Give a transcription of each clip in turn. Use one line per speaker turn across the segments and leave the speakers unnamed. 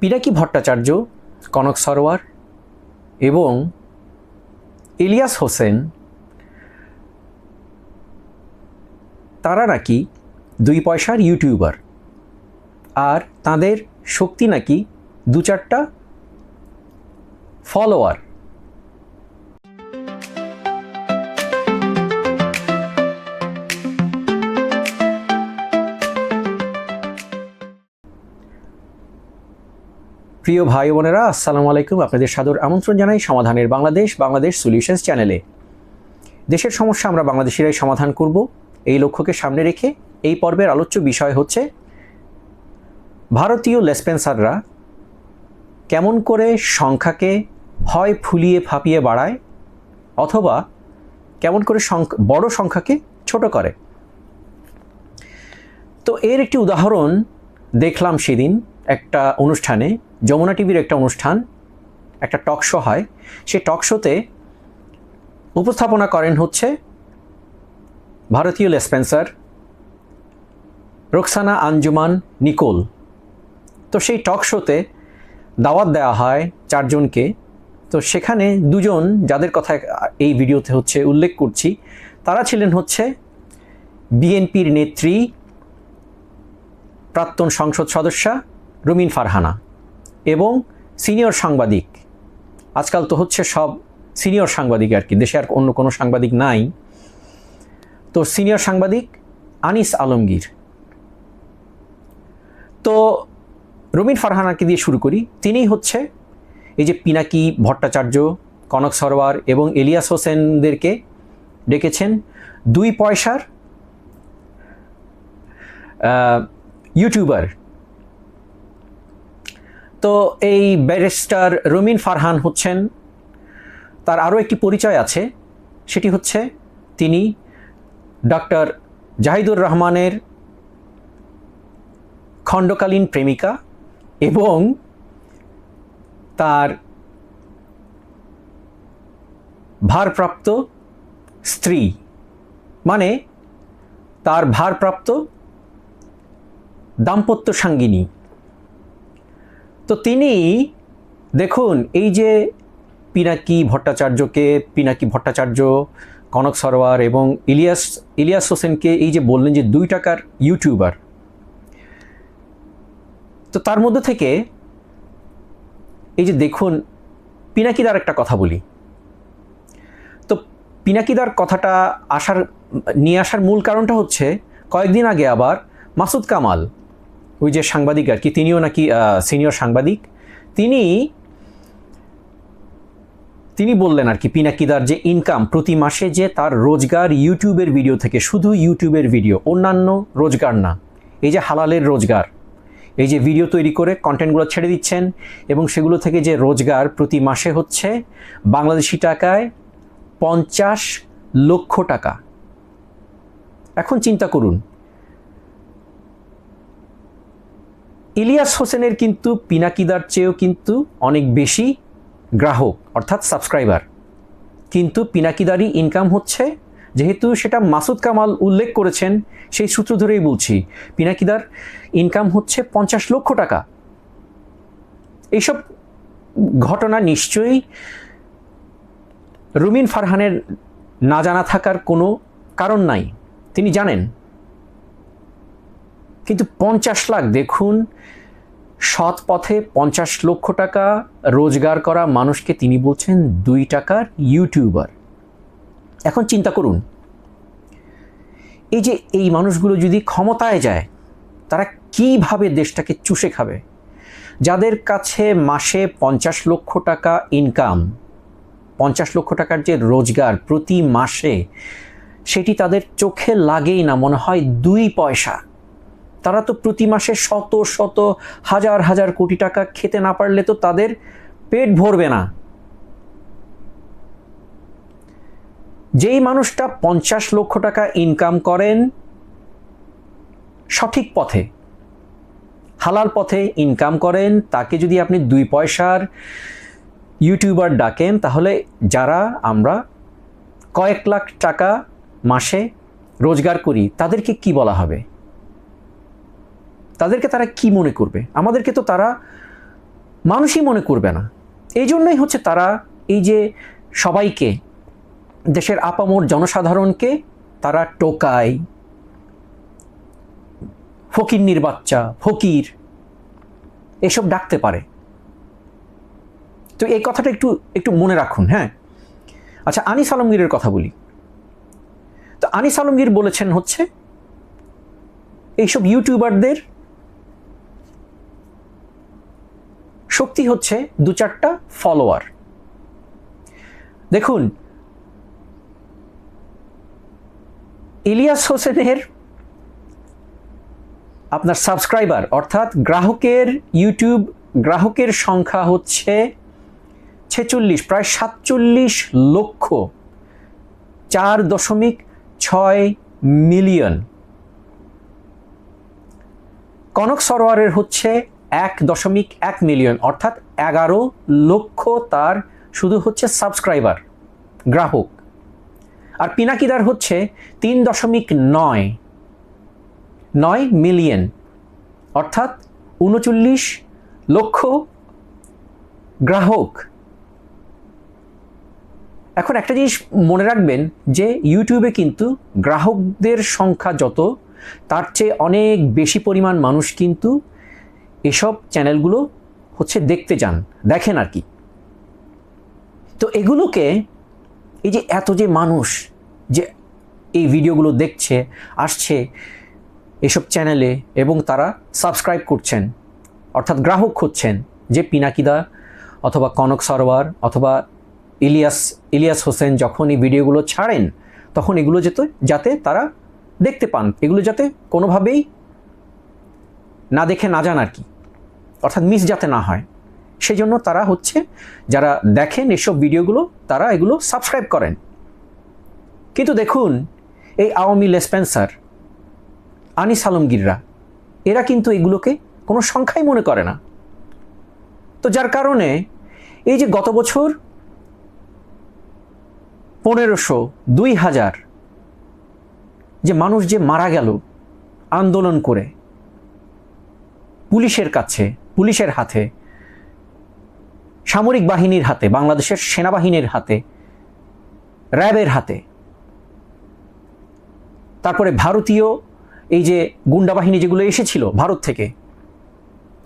পিনাকি ভট্টাচার্য, কনক সরোয়ার এবং ইলিয়াস হোসেন, তারা নাকি দুই পয়সার ইউটিউবার আর তাদের শক্তি নাকি দু চারটা ফলোয়ার। প্রিয় ভাই বোনেরা, আসসালামু আলাইকুম। আপনাদের সাদর আমন্ত্রণ জানাই সমাধানের বাংলাদেশ বাংলাদেশ সলিউশনস চ্যানেলে দেশের সমস্যা আমরা বাংলাদেশিরাই সমাধান করব। এই লক্ষ্যকে সামনে রেখে এই পর্বের আলোচ্য বিষয় হচ্ছে, ভারতীয় লেসপেন্সাররা কেমন করে সংখ্যাকে হয় ফুলিয়ে ফাঁপিয়ে বাড়ায় অথবা কেমন করে বড় সংখ্যাকে ছোট করে। তো এর একটি উদাহরণ দেখলাম সেদিন একটা অনুষ্ঠানে। যমুনা টিভির একটা অনুষ্ঠান, একটা টক শো হয়। সে টক শোতে উপস্থাপনা করেন হচ্ছে ভারতীয় লেসপেন্সার রোকসানা আঞ্জুমান নিকোল। তো সেই টক শোতে দাওয়াত দেওয়া হয় চারজনকে। তো সেখানে দুজন, যাদের কথা এই ভিডিওতে হচ্ছে উল্লেখ করছি, তারা ছিলেন হচ্ছে বিএনপির নেত্রী, প্রাক্তন সংসদ সদস্যা রুমিন ফারহানা। এবং সিনিয়র সাংবাদিক। আজকাল তো হচ্ছে সব সিনিয়র সাংবাদিক আর কি, দেশে আর অন্য কোনো সাংবাদিক নাই। তো সিনিয়র সাংবাদিক আনিস আলমগীর। তো রুমিন ফারহানাকে দিয়ে শুরু করি। তিনিই হচ্ছে এই যে পিনাকি ভট্টাচার্য, কনক সরোয়ার এবং এলিয়াস হোসেনদেরকে ডেকেছেন দুই পয়সার ইউটিউবার তো এই ব্যারিস্টার রুমিন ফারহান হচ্ছেন, তার আরও একটি পরিচয় আছে, সেটি হচ্ছে তিনি ডক্টর জাহিদুর রহমানের খণ্ডকালীন প্রেমিকা এবং তার ভারপ্রাপ্ত স্ত্রী। মানে তার ভারপ্রাপ্ত দাম্পত্য সাঙ্গিনী। তো তিনি দেখুন, এই যে পিনাকি ভট্টাচার্যকে, পিনাকি ভট্টাচার্য, কনক সরোয়ার এবং ইলিয়াস ইলিয়াস হোসেনকে এই যে বললেন যে দুই টাকার ইউটিউবার। তো তার মধ্যে থেকে এই যে দেখুন, পিনাকিদার একটা কথা বলি। তো পিনাকিদার কথাটা আসার, নিয়ে আসার মূল কারণটা হচ্ছে, কয়েকদিন আগে আবার মাসুদ কামাল ওই যে সাংবাদিক আর কি, তিনিও নাকি সিনিয়র সাংবাদিক। তিনি তিনি বললেন আর কি, পিনাকিদার যে ইনকাম প্রতি মাসে যে তার রোজগার ইউটিউবের ভিডিও থেকে, শুধু ইউটিউবের ভিডিও অন্যান্য রোজগার না, এই যে হালালের রোজগার, এই যে ভিডিও তৈরি করে কন্টেন্টগুলো ছেড়ে দিচ্ছেন এবং সেগুলো থেকে যে রোজগার প্রতি মাসে হচ্ছে বাংলাদেশি টাকায় পঞ্চাশ লক্ষ টাকা। এখন চিন্তা করুন ইলিয়াস হোসেনের কিন্তু পিনাকিদার চেয়েও কিন্তু অনেক বেশি গ্রাহক, অর্থাৎ সাবস্ক্রাইবার। কিন্তু পিনাকিদারই ইনকাম হচ্ছে, যেহেতু সেটা মাসুদ কামাল উল্লেখ করেছেন, সেই সূত্র ধরেই বলছি, পিনাকিদার ইনকাম হচ্ছে পঞ্চাশ লক্ষ টাকা। এইসব ঘটনা নিশ্চয়ই রুমিন ফারহানের না জানা থাকার কোনো কারণ নাই। তিনি জানেন কিন্তু পঞ্চাশ লাখ দেখুন, সৎ পথে পঞ্চাশ লক্ষ টাকা রোজগার করা মানুষকে তিনি বলছেন দুই টাকার ইউটিউবার। এখন চিন্তা করুন, এই যে এই মানুষগুলো যদি ক্ষমতায় যায়, তারা কীভাবে দেশটাকে চুষে খাবে? যাদের কাছে মাসে পঞ্চাশ লক্ষ টাকা ইনকাম পঞ্চাশ লক্ষ টাকার যে রোজগার প্রতি মাসে, সেটি তাদের চোখে লাগেই না, মনে হয় দুই পয়সা। তারা তো প্রতি মাসে শত শত, হাজার হাজার কোটি টাকা খেতে না পারলে তো তাদের পেট ভরবে না। যেই মানুষটা পঞ্চাশ লক্ষ টাকা ইনকাম করেন, সঠিক পথে, হালাল পথে ইনকাম করেন, তাকে যদি আপনি দুই পয়সার ইউটিউবার ডাকেন, তাহলে যারা আমরা কয়েক লাখ টাকা মাসে রোজগার করি, তাদেরকে কি বলা হবে? তাদেরকে তারা কি মনে করবে? আমাদেরকে তো তারা মানুষই মনে করবে না। এই জন্যই হচ্ছে তারা এই যে সবাইকে, দেশের আপামর জনসাধারণকে তারা টোকায়। ফকিন্নির বাচ্চা, ফকির, এসব ডাকতে পারে। তো এই কথাটা একটু একটু মনে রাখুন হ্যাঁ? আচ্ছা আনিস আলমগীরের কথা বলি। তো আনিস আলমগীর বলেছেন হচ্ছে, এইসব ইউটিউবারদের শক্তি হচ্ছে দু চারটা ফলোয়ার দেখুন, ইলিয়াস হোসেনের আপনার সাবস্ক্রাইবার অর্থাৎ গ্রাহকের ইউটিউব গ্রাহকের সংখ্যা হচ্ছে ছেচল্লিশ, প্রায় সাতচল্লিশ লক্ষ, চার দশমিক ছয় মিলিয়ন। কনক সরোয়ারের হচ্ছে এক দশমিক এক মিলিয়ন, অর্থাৎ এগারো লক্ষ তার শুধু হচ্ছে সাবস্ক্রাইবার, গ্রাহক। আর পিনাকিদার হচ্ছে তিন দশমিক নয় নয় মিলিয়ন, অর্থাৎ উনচল্লিশ লক্ষ গ্রাহক। এখন একটা জিনিস মনে রাখবেন যে ইউটিউবে কিন্তু গ্রাহকদের সংখ্যা যত, তার চেয়ে অনেক বেশি পরিমাণ মানুষ কিন্তু এসব চ্যানেলগুলো হচ্ছে দেখতে চান দেখেন আর কি। তো এগুলোকে এই যে এত যে মানুষ যে এই ভিডিওগুলো দেখছে, আসছে এসব চ্যানেলে এবং তারা সাবস্ক্রাইব করছেন, অর্থাৎ গ্রাহক হচ্ছেন যে পিনাকিদা অথবা কনক সরোয়ার অথবা ইলিয়াস ইলিয়াস হোসেন যখন এই ভিডিওগুলো ছাড়েন, তখন এগুলো যেতে, যাতে তারা দেখতে পান, এগুলো যাতে কোনোভাবেই না দেখে না যান আর কি। অর্থাৎ মিস যাতে না হয়। সেই জন্য তারা হচ্ছে, যারা দেখেন এসব ভিডিওগুলো, তারা এগুলো সাবস্ক্রাইব করেন। কিন্তু দেখুন, এই আওয়ামী লেসপেন্সার আনিস আলমগীররা, এরা কিন্তু এগুলোকে কোনো সংখ্যাই মনে করে না। তো যার কারণে এই যে গত বছর পনেরোশো দুই হাজার যে মানুষ যে মারা গেল আন্দোলন করে, পুলিশের কাছে পুলিশের হাতে, সামরিক বাহিনীর হাতে, বাংলাদেশের সেনাবাহিনীর হাতে, র্যাবের হাতে, তারপরে ভারতীয় এই যে গুন্ডা বাহিনী যেগুলো এসেছিল ভারত থেকে,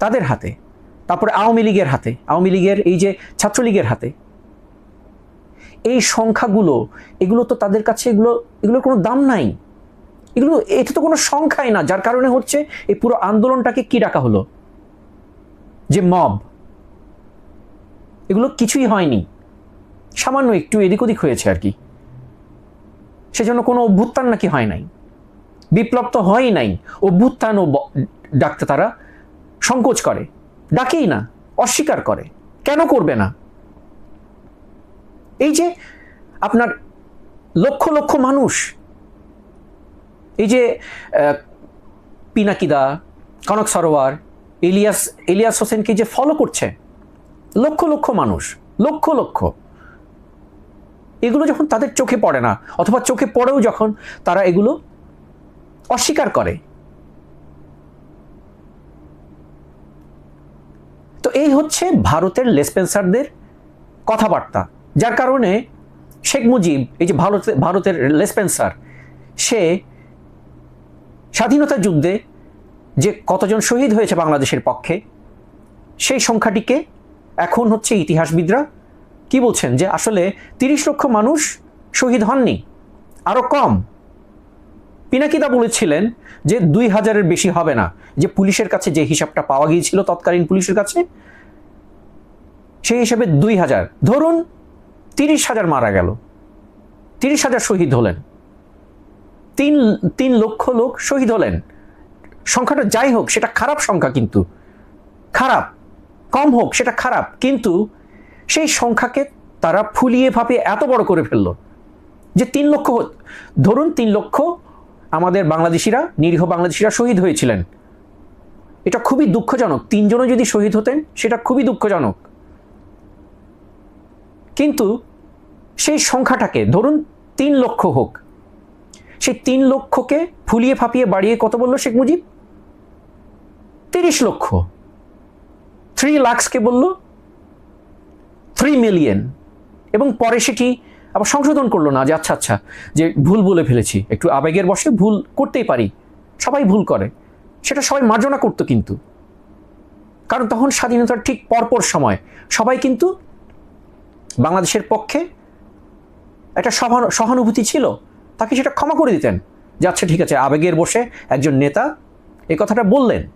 তাদের হাতে, তারপরে আওয়ামী লীগের হাতে, আওয়ামী লীগের এই যে ছাত্রলীগের হাতে, এই সংখ্যাগুলো, এগুলো তো তাদের কাছে এগুলো, এগুলোর কোনো দাম নাই। এগুলো এটা তো কোনো সংখ্যাই না, যার কারণে হচ্ছে এই পুরো আন্দোলনটাকে কি ডাকা হলো? যে মব, এগুলো কিছুই হয়নি। সামান্য একটু এদিক ওদিক হয়েছে আর কি। সেজন্য কোনো অভ্যুত্থান নাকি হয় নাই। বিপ্লব তো হয়ই নাই। অভ্যুত্থান ও ডাকতে তারা সংকোচ করে। ডাকেই না, অস্বীকার করে। কেন করবে না? এই যে আপনার লক্ষ লক্ষ মানুষ, এই যে পিনাকিদা, কনক সরোয়ার ইলিয়াস ইলিয়াস হোসেনকে যে ফলো করছে, লক্ষ লক্ষ মানুষ, লক্ষ লক্ষ। এগুলো যখন তাদের চোখে পড়ে না, অথবা চোখে পড়েও যখন তারা এগুলো অস্বীকার করে। তো এই হচ্ছে ভারতের লেসপেন্সারদের কথাবার্তা, যার কারণে শেখ মুজিব, এই যে ভারত, ভারতের লেসপেন্সার সে স্বাধীনতা যুদ্ধে যে কতজন শহীদ হয়েছে বাংলাদেশের পক্ষে, সেই সংখ্যাটিকে এখন হচ্ছে ইতিহাসবিদরা কি বলছেন? যে আসলে তিরিশ লক্ষ মানুষ শহীদ হননি আরও কম। পিনাকিদা বলেছিলেন যে দুই হাজারের বেশি হবে না। যে পুলিশের কাছে যে হিসাবটা পাওয়া গিয়েছিল তৎকালীন পুলিশের কাছে, সেই হিসাবে দুই হাজার। ধরুন তিরিশ হাজার মারা গেল, তিরিশ হাজার শহীদ হলেন, তিন তিন লক্ষ লোক শহীদ হলেন। সংখ্যাটা যাই হোক, সেটা খারাপ সংখ্যা কিন্তু। খারাপ, কম হোক, সেটা খারাপ। কিন্তু সেই সংখ্যাকে তারা ফুলিয়ে ভাবে এত বড় করে ফেলল যে তিন লক্ষ ধরুন তিন লক্ষ আমাদের বাংলাদেশিরা, নিরীহ বাংলাদেশিরা শহীদ হয়েছিলেন। এটা খুবই দুঃখজনক। তিনজনও যদি শহীদ হতেন, সেটা খুবই দুঃখজনক। কিন্তু সেই সংখ্যাটাকে, ধরুন তিন লক্ষ হোক, সেই তিন লক্ষকে ফুলিয়ে ফাঁপিয়ে বাড়িয়ে কত বলল শেখ মুজিব? তিরিশ লক্ষ। থ্রি লাক্সকে বলল? থ্রি মিলিয়ন এবং পরে সেটি আবার সংশোধন করল না যে আচ্ছা আচ্ছা যে ভুল বলে ফেলেছি, একটু আবেগের বসে ভুল করতেই পারি, সবাই ভুল করে। সেটা সবাই মার্জনা করতো কিন্তু। কারণ তখন স্বাধীনতার ঠিক পরপর সময় সবাই কিন্তু বাংলাদেশের পক্ষে একটা সহান- সহানুভূতি ছিল, তাকে সেটা ক্ষমা করে দিতেন। যে আচ্ছা ঠিক আছে, আবেগের বসে একজন নেতা এই কথাটা বললেন।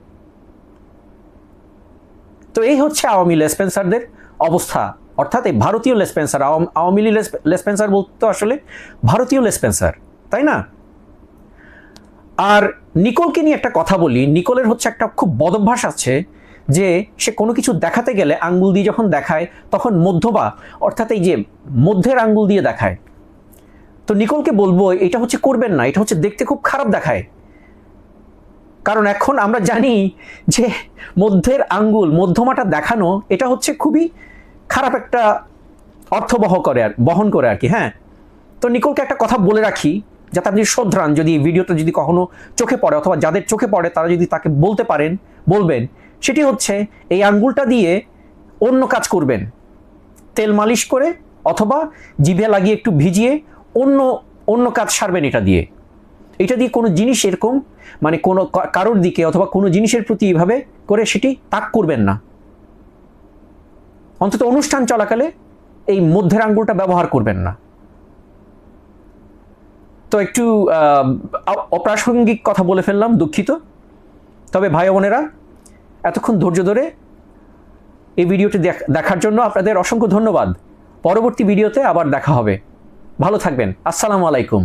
তো এই হচ্ছে আওয়ামী লেসপেন্সারদের অবস্থা। অর্থাৎ এই ভারতীয় লেসপেন্সার আওয়ামী লীগ লেসপে- লেসপেন্সার বলতে আসলে ভারতীয় লেসপেন্সার তাই না? আর নিকোলকে নিয়ে একটা কথা বলি, নিকোলের হচ্ছে একটা খুব বদভ্যাস আছে যে সে কোনো কিছু দেখাতে গেলে আঙ্গুল দিয়ে যখন দেখায়, তখন মধ্যবা, অর্থাৎ এই যে মধ্যের আঙ্গুল দিয়ে দেখায়। তো নিকোলকে বলব, এটা হচ্ছে করবেন না, এটা হচ্ছে দেখতে খুব খারাপ দেখায়। কারণ এখন আমরা জানি যে মধ্যের আঙ্গুল, মধ্যমাটা দেখানো, এটা হচ্ছে খুবই খারাপ একটা অর্থবহ করে আর, বহন করে আর কি হ্যাঁ? তো নিকোলকে একটা কথা বলে রাখি, যাতে আপনি শ্রদ্ধান যদি ভিডিওটা যদি কখনো চোখে পড়ে অথবা যাদের চোখে পড়ে, তারা যদি তাকে বলতে পারেন, বলবেন, সেটি হচ্ছে এই আঙ্গুলটা দিয়ে অন্য কাজ করবেন। তেল মালিশ করে অথবা জিভে লাগিয়ে একটু ভিজিয়ে অন্য অন্য কাজ সারবেন এটা দিয়ে। এটা দিয়ে কোনো জিনিস এরকম মানে কোনো কারোর দিকে অথবা কোনো জিনিসের প্রতি এইভাবে করে সেটি তাক করবেন না। অন্তত অনুষ্ঠান চলাকালে এই মধ্যের আঙ্গুলটা ব্যবহার করবেন না। তো একটু অপ্রাসঙ্গিক কথা বলে ফেললাম, দুঃখিত। তবে ভাই বোনেরা, এতক্ষণ ধৈর্য ধরে এই ভিডিওটি দেখার জন্য আপনাদের অসংখ্য ধন্যবাদ। পরবর্তী ভিডিওতে আবার দেখা হবে। ভালো থাকবেন। আসসালামু আলাইকুম।